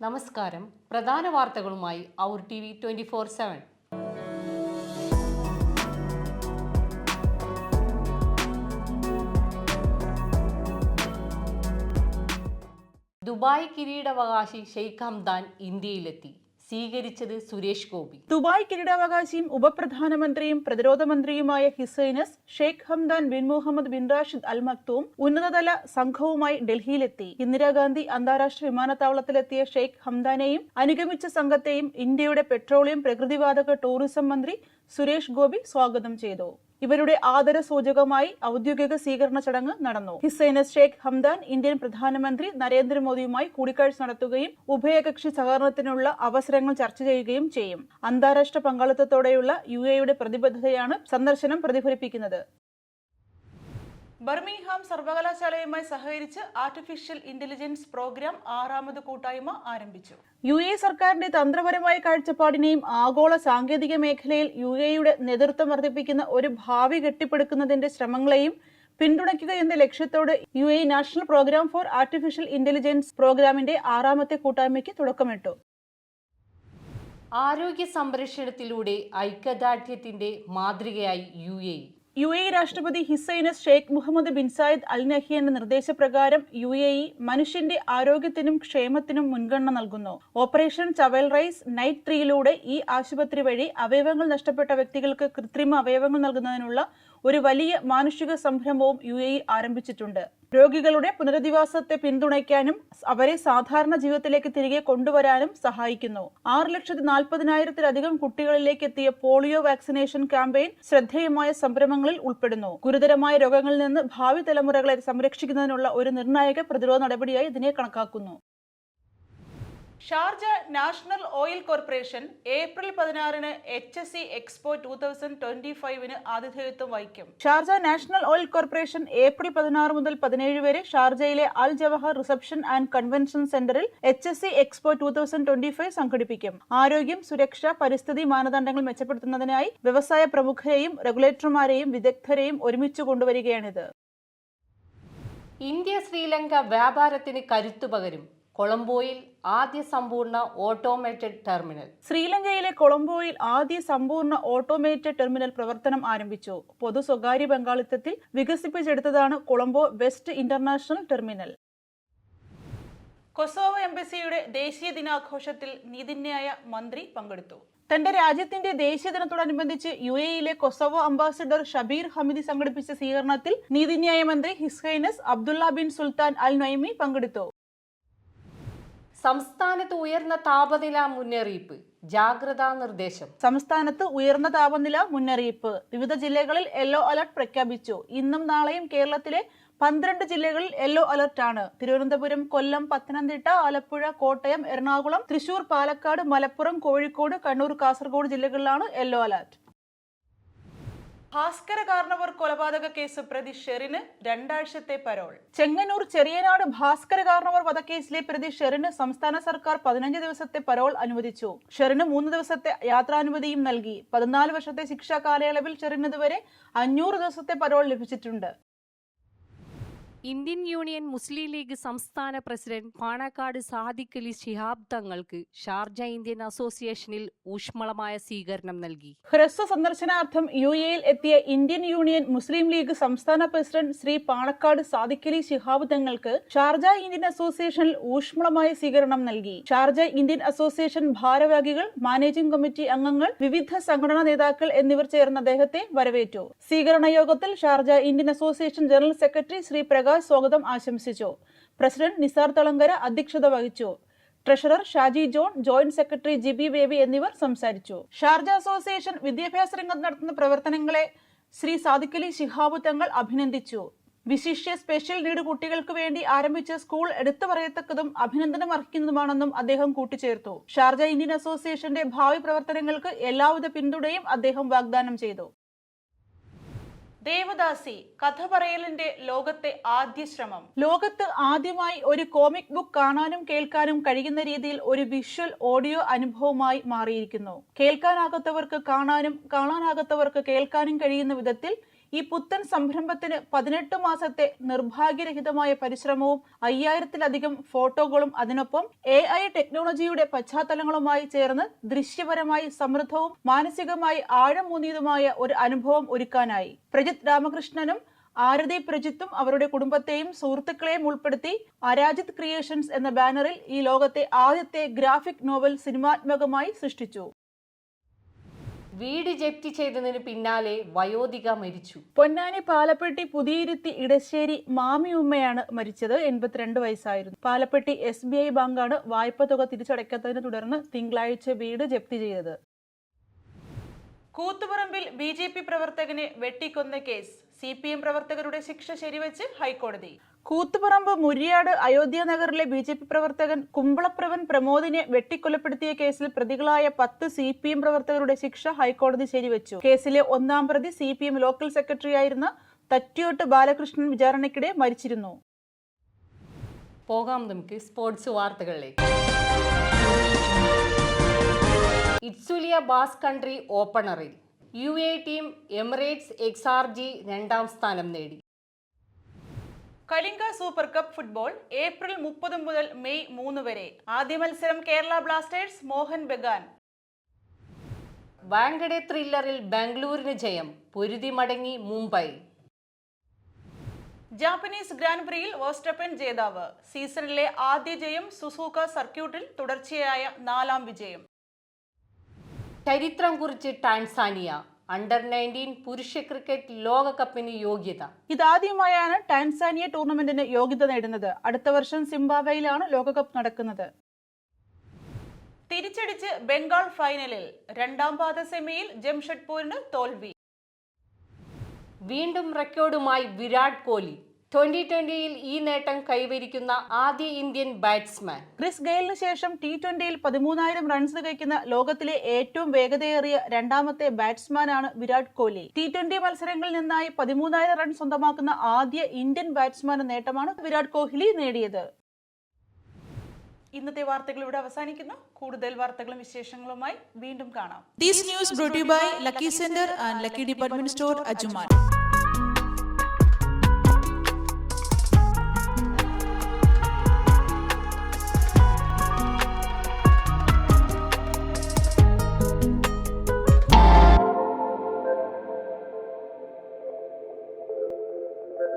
നമസ്കാരം. പ്രധാന വാർത്തകളുമായി our T V twenty four seven. Dubai കിരീടാവകാശി ഷെയ്ഖ് ഹംദാൻ ഇന്ത്യയിലെത്തി. സ്വീകരിച്ചത് സുരേഷ് ഗോപി. ദുബായ് കിരീടാവകാശിയും ഉപപ്രധാനമന്ത്രിയും പ്രതിരോധ മന്ത്രിയുമായ His Highness Sheikh Hamdan bin Mohammed bin Rashid Al Maktoum ഉന്നതതല സംഘവുമായി ഡൽഹിയിലെത്തി. ഇന്ദിരാഗാന്ധി അന്താരാഷ്ട്ര വിമാനത്താവളത്തിലെത്തിയ ഷെയ്ഖ് ഹംദാനെയും അനുഗമിച്ച സംഘത്തെയും ഇന്ത്യയുടെ പെട്രോളിയം പ്രകൃതിവാതക ടൂറിസം മന്ത്രി സുരേഷ് ഗോപി സ്വാഗതം ചെയ്തു. ഇവരുടെ ആദര സൂചകമായി ഔദ്യോഗിക സ്വീകരണ ചടങ്ങ് നടന്നു. ഹിസൈന ഷേഖ് ഹംദാൻ ഇന്ത്യൻ പ്രധാനമന്ത്രി നരേന്ദ്രമോദിയുമായി കൂടിക്കാഴ്ച നടത്തുകയും ഉഭയകക്ഷി സഹകരണത്തിനുള്ള അവസരങ്ങൾ ചർച്ച ചെയ്യുകയും ചെയ്യും. അന്താരാഷ്ട്ര പങ്കാളിത്തത്തോടെയുള്ള യു എയുടെ പ്രതിബദ്ധതയാണ് സന്ദർശനം പ്രതിഫലിപ്പിക്കുന്നത്. ബർമിംഗ്ഹാം സർവകലാശാലയുമായി സഹകരിച്ച് ആർട്ടിഫിഷ്യൽ ഇന്റലിജൻസ് പ്രോഗ്രാം ആറാമത് കൂട്ടായ്മ ആരംഭിച്ചു യു എ സർക്കാരിന്റെ തന്ത്രപരമായ കാഴ്ചപ്പാടിനെയും ആഗോള സാങ്കേതിക മേഖലയിൽ യു എയുടെ നേതൃത്വം വർദ്ധിപ്പിക്കുന്ന ഒരു ഭാവി കെട്ടിപ്പടുക്കുന്നതിന്റെ ശ്രമങ്ങളെയും പിന്തുണയ്ക്കുക എന്ന ലക്ഷ്യത്തോട് U A national programme for artificial intelligence പ്രോഗ്രാമിന്റെ ആറാമത്തെ കൂട്ടായ്മയ്ക്ക് തുടക്കമിട്ടു ആരോഗ്യ സംരക്ഷണത്തിലൂടെ ഐക്യദാർഢ്യത്തിന്റെ മാതൃകയായി യു എ. യു എ രാഷ്ട്രപതി His Highness Sheikh Mohammed bin Zayed Al നഹിയന്റെ നിർദ്ദേശപ്രകാരം യു എ ഇ മനുഷ്യന്റെ ആരോഗ്യത്തിനും ക്ഷേമത്തിനും മുൻഗണന നൽകുന്നു. ഓപ്പറേഷൻ ചവൽ റൈസ് നൈറ്റ് ത്രീയിലൂടെ ഈ ആശുപത്രി വഴി അവയവങ്ങൾ നഷ്ടപ്പെട്ട വ്യക്തികൾക്ക് കൃത്രിമ അവയവങ്ങൾ നൽകുന്നതിനുള്ള ഒരു വലിയ മാനുഷിക സംരംഭവും യു എ ആരംഭിച്ചിട്ടുണ്ട്. രോഗികളുടെ പുനരധിവാസത്തെ പിന്തുണയ്ക്കാനും അവരെ സാധാരണ ജീവിതത്തിലേക്ക് തിരികെ കൊണ്ടുവരാനും സഹായിക്കുന്നു. ആറ് ലക്ഷത്തി നാൽപ്പതിനായിരത്തിലധികം കുട്ടികളിലേക്ക് എത്തിയ പോളിയോ വാക്സിനേഷൻ ക്യാമ്പയിൻ ശ്രദ്ധേയമായ സംരംഭങ്ങളിൽ ഉൾപ്പെടുന്നു. ഗുരുതരമായ രോഗങ്ങളിൽ നിന്ന് ഭാവി തലമുറകളെ സംരക്ഷിക്കുന്നതിനുള്ള ഒരു നിർണായക പ്രതിരോധ നടപടിയായി ഇതിനെ കണക്കാക്കുന്നു. Sharjah National Oil Corporation April പതിനാറിന് H S C expo two thousand twenty ഫൈവിന് ആതിഥേയത്വം വഹിക്കും. Sharjah National Oil Corporation April പതിനാറ് മുതൽ പതിനേഴ് വരെ ഷാർജയിലെ Al Jawaher Reception and Convention സെന്ററിൽ H S C expo two thousand twenty five സംഘടിപ്പിക്കും. ആരോഗ്യം സുരക്ഷ പരിസ്ഥിതി മാനദണ്ഡങ്ങൾ മെച്ചപ്പെടുത്തുന്നതിനായി വ്യവസായ പ്രമുഖരെയും റെഗുലേറ്റർമാരെയും വിദഗ്ധരെയും ഒരുമിച്ച് കൊണ്ടുവരികയാണിത്. ഇന്ത്യ ശ്രീലങ്ക വ്യാപാരത്തിന് കരുത്തു പകരും കൊളംബോയിൽ ആദ്യ സമ്പൂർണ ഓട്ടോമേറ്റഡ് ടെർമിനൽ ശ്രീലങ്കയിലെ കൊളംബോയിൽ ആദ്യ സമ്പൂർണ ഓട്ടോമേറ്റഡ് ടെർമിനൽ പ്രവർത്തനം ആരംഭിച്ചു. പൊതു സ്വകാര്യ പങ്കാളിത്തത്തിൽ വികസിപ്പിച്ചെടുത്തതാണ് Colombo West International Terminal Kosovo എംബസിയുടെ ദേശീയ ദിനാഘോഷത്തിൽ നീതിന്യായ മന്ത്രി പങ്കെടുത്തു. തന്റെ രാജ്യത്തിന്റെ ദേശീയ ദിനത്തോടനുബന്ധിച്ച് യു എയിലെ കൊസോവോ അംബാസിഡർ ഷബീർ ഹമിദി സംഘടിപ്പിച്ച സ്വീകരണത്തിൽ നീതിന്യായ മന്ത്രി His Highness Abdullah bin Sultan Al Nuaimi പങ്കെടുത്തു. സംസ്ഥാനത്ത് ഉയർന്ന താപനില മുന്നറിയിപ്പ്. ജാഗ്രതാ നിർദ്ദേശം. സംസ്ഥാനത്ത് ഉയർന്ന താപനില മുന്നറിയിപ്പ്. വിവിധ ജില്ലകളിൽ യെല്ലോ അലർട്ട് പ്രഖ്യാപിച്ചു. ഇന്നും നാളെയും കേരളത്തിലെ പന്ത്രണ്ട് ജില്ലകളിൽ യെല്ലോ അലർട്ട് ആണ്. തിരുവനന്തപുരം കൊല്ലം പത്തനംതിട്ട ആലപ്പുഴ കോട്ടയം എറണാകുളം തൃശൂർ പാലക്കാട് മലപ്പുറം കോഴിക്കോട് കണ്ണൂർ കാസർഗോഡ് ജില്ലകളിലാണ് യെല്ലോ അലർട്ട്. ഭാസ്കര കാർണവർ കൊലപാതക കേസ് പ്രതി ഷെറിന് രണ്ടാഴ്ചത്തെ പരോൾ. ചെങ്ങന്നൂർ ചെറിയനാട് ഭാസ്കര കാർണവർ വധക്കേസിലെ പ്രതി ഷെറിന് സംസ്ഥാന സർക്കാർ പതിനഞ്ച് ദിവസത്തെ പരോൾ അനുവദിച്ചു. ഷെറിന് മൂന്ന് ദിവസത്തെ യാത്രാനുമതിയും നൽകി. പതിനാല് വർഷത്തെ ശിക്ഷാ കാലയളവിൽ ഷെറിന് ഇതുവരെ അഞ്ഞൂറ് ദിവസത്തെ പരോൾ ലഭിച്ചിട്ടുണ്ട്. ഇന്ത്യൻ യൂണിയൻ മുസ്ലിം ലീഗ് സംസ്ഥാന പ്രസിഡന്റ് പാണക്കാട് സാദിഖ് അലി ശിഹാബ് തങ്ങൾക്ക് ഷാർജ ഇന്ത്യൻ അസോസിയേഷനിൽ ഊഷ്മളമായ സ്വീകരണം നൽകി. ഹ്രസ്വ സന്ദർശനാർത്ഥം യു എയിൽ എത്തിയ ഇന്ത്യൻ യൂണിയൻ മുസ്ലിം ലീഗ് സംസ്ഥാന പ്രസിഡന്റ് ശ്രീ പാണക്കാട് സാദിഖലി ശിഹാബ് തങ്ങൾക്ക് ഷാർജ ഇന്ത്യൻ അസോസിയേഷനിൽ ഊഷ്മളമായ സ്വീകരണം നൽകി. ഷാർജ ഇന്ത്യൻ അസോസിയേഷൻ ഭാരവാഹികൾ മാനേജിംഗ് കമ്മിറ്റി അംഗങ്ങൾ വിവിധ സംഘടനാ നേതാക്കൾ എന്നിവർ ചേർന്ന് അദ്ദേഹത്തെ വരവേറ്റു. സ്വീകരണ യോഗത്തിൽ Sharjah Indian association general secretary Shri Prakash സ്വാഗതം ആശംസിച്ചു. പ്രസിഡന്റ് നിസാർ തളങ്കര അധ്യക്ഷത വഹിച്ചു. Treasurer Shaji John joint secretary Jibi Baby എന്നിവർ സംസാരിച്ചു. ഷാർജ അസോസിയേഷൻ വിദ്യാഭ്യാസ രംഗത്ത് നടത്തുന്ന പ്രവർത്തനങ്ങളെ ശ്രീ സാദിഖലി ശിഹാബു തങ്ങൾ അഭിനന്ദിച്ചു. വിശിഷ്യ സ്പെഷ്യൽ നീഡ് കുട്ടികൾക്ക് വേണ്ടി ആരംഭിച്ച സ്കൂൾ എടുത്തു പറയത്തക്കതും അഭിനന്ദനം അർഹിക്കുന്നതുമാണെന്നും അദ്ദേഹം കൂട്ടിച്ചേർത്തു. ഷാർജ ഇന്ത്യൻ അസോസിയേഷന്റെ ഭാവി പ്രവർത്തനങ്ങൾക്ക് എല്ലാവിധ പിന്തുണയും അദ്ദേഹം വാഗ്ദാനം ചെയ്തു. ദേവദാസി കഥ പറയലിന്റെ ലോകത്തെ ആദ്യ ശ്രമം. ലോകത്ത് ആദ്യമായി ഒരു കോമിക് ബുക്ക് കാണാനും കേൾക്കാനും കഴിയുന്ന രീതിയിൽ ഒരു വിഷ്വൽ ഓഡിയോ അനുഭവമായി മാറിയിരിക്കുന്നു. കേൾക്കാനാകാത്തവർക്ക് കാണാനും കാണാനാകാത്തവർക്ക് കേൾക്കാനും കഴിയുന്ന വിധത്തിൽ ഈ പുത്തൻ സംരംഭത്തിന് പതിനെട്ട് മാസത്തെ നിർഭാഗ്യരഹിതമായ പരിശ്രമവും അയ്യായിരത്തിലധികം ഫോട്ടോകളും അതിനൊപ്പം എ ഐ ടെക്നോളജിയുടെ പശ്ചാത്തലങ്ങളുമായി ചേർന്ന് ദൃശ്യപരമായി സമൃദ്ധവും മാനസികമായി ആഴമൂന്നിയതുമായ ഒരു അനുഭവം ഒരുക്കാനായി. പ്രജിത് രാമകൃഷ്ണനും ആരതി പ്രജിത്തും അവരുടെ കുടുംബത്തെയും സുഹൃത്തുക്കളെയും ഉൾപ്പെടുത്തി അരാജിത് ക്രിയേഷൻസ് എന്ന ബാനറിൽ ഈ ലോകത്തെ ആദ്യത്തെ ഗ്രാഫിക് നോവൽ സിനിമാത്മകമായി സൃഷ്ടിച്ചു. വീട് ജപ്തി ചെയ്തതിന് പിന്നാലെ വയോധിക മരിച്ചു. പൊന്നാനി പാലപ്പെട്ടി പുതിയിരുത്തി ഇടശ്ശേരി മാമിയുമ്മയാണ് മരിച്ചത്. എൺപത്തിരണ്ട് വയസ്സായിരുന്നു. പാലപ്പെട്ടി എസ് ബി ഐ ബാങ്കാണ് വായ്പ തുക തിരിച്ചടയ്ക്കാത്തതിനെ തുടർന്ന് തിങ്കളാഴ്ച വീട് ജപ്തി ചെയ്തത്. കൂത്തുപറമ്പിൽ ബി ജെ പി പ്രവർത്തകനെ വെട്ടിക്കൊന്ന കേസ്. സി പി എം പ്രവർത്തകരുടെ ശിക്ഷ ശരിവെച്ച് ഹൈക്കോടതി. കൂത്തുപറമ്പ് മുരിയാട് അയോധ്യ നഗറിലെ ബി ജെ പി പ്രവർത്തകൻ കുമ്പളപ്രവൻ പ്രമോദിനെ വെട്ടിക്കൊലപ്പെടുത്തിയ കേസിൽ പ്രതികളായ പത്ത് സി പി എം പ്രവർത്തകരുടെ ശിക്ഷ ഹൈക്കോടതി ശരിവെച്ചു. കേസിലെ ഒന്നാം പ്രതി സി പി എം ലോക്കൽ സെക്രട്ടറിയായിരുന്ന തറ്റിയോട്ട് ബാലകൃഷ്ണൻ വിചാരണയ്ക്കിടെ മരിച്ചിരുന്നു. പോകാം നമുക്ക് സ്പോർട്സ് വാർത്തകളിലേക്ക്. ഇറ്റ്സുലിയ bass country ഓപ്പണറിൽ. U A team Emirates X R G രണ്ടാം സ്ഥാനം നേടി. Kalinga super cup football April മുപ്പത് മുതൽ മെയ് മൂന്ന് വരെ. ആദ്യ മത്സരം കേരള ബ്ലാസ്റ്റേഴ്സ് മോഹൻ ബഗാൻ. വാങ്കഡെ ത്രില്ലറിൽ ബാംഗ്ലൂരിന് ജയം പൊരുതി മടങ്ങി മുംബൈ. ജാപ്പനീസ് ഗ്രാൻഡ് പ്രിയിൽ വേസ്റ്റപ്പൻ ജേതാവ്. സീസണിലെ ആദ്യ ജയം സുസൂക്ക സർക്യൂട്ടിൽ തുടർച്ചയായ നാലാം വിജയം. ചരിത്രം കുറിച്ച് ടാൻസാനിയ അണ്ടർ നയന്റീൻ പുരുഷ ക്രിക്കറ്റ് ലോകകപ്പിന് യോഗ്യത. ഇതാദ്യമായാണ് ടാൻസാനിയ ടൂർണമെന്റിന് യോഗ്യത നേടുന്നത്. അടുത്ത വർഷം സിംബാബ്വയിലാണ് ലോകകപ്പ് നടക്കുന്നത്. തിരിച്ചടിച്ച് ബംഗാൾ ഫൈനലിൽ രണ്ടാം പാദ സെമിയിൽ ജംഷഡ്പൂരിന് തോൽവി. വീണ്ടും റെക്കോർഡുമായി വിരാട് കോഹ്ലി ട്വന്റി ട്വന്റിയിൽ ഈ നേട്ടം കൈവരിക്കുന്ന ആദ്യ ഇന്ത്യൻ ബാറ്റ്സ്മാൻ. ക്രിസ് ഗെയിലിന് ശേഷം ടി ട്വന്റിയിൽ പതിമൂന്നായിരം റൺസ് കഴിക്കുന്ന ലോകത്തിലെ ഏറ്റവും വേഗതയേറിയ രണ്ടാമത്തെ ബാറ്റ്സ്മാനാണ് വിരാട് കോഹ്ലി. ടി ട്വന്റി മത്സരങ്ങളിൽ നിന്നായി പതിമൂന്നായിരം റൺ സ്വന്തമാക്കുന്ന ആദ്യ ഇന്ത്യൻ ബാറ്റ്സ്മാൻ നേട്ടമാണ് വിരാട് കോഹ്ലി നേടിയത്. ഇന്നത്തെ വാർത്തകൾ ഇവിടെ അവസാനിക്കുന്നു. കൂടുതൽ വാർത്തകളും വിശേഷങ്ങളുമായി വീണ്ടും കാണാം. This news brought lucky lucky by Lucky Sender and Lucky Department Store, Ajuman.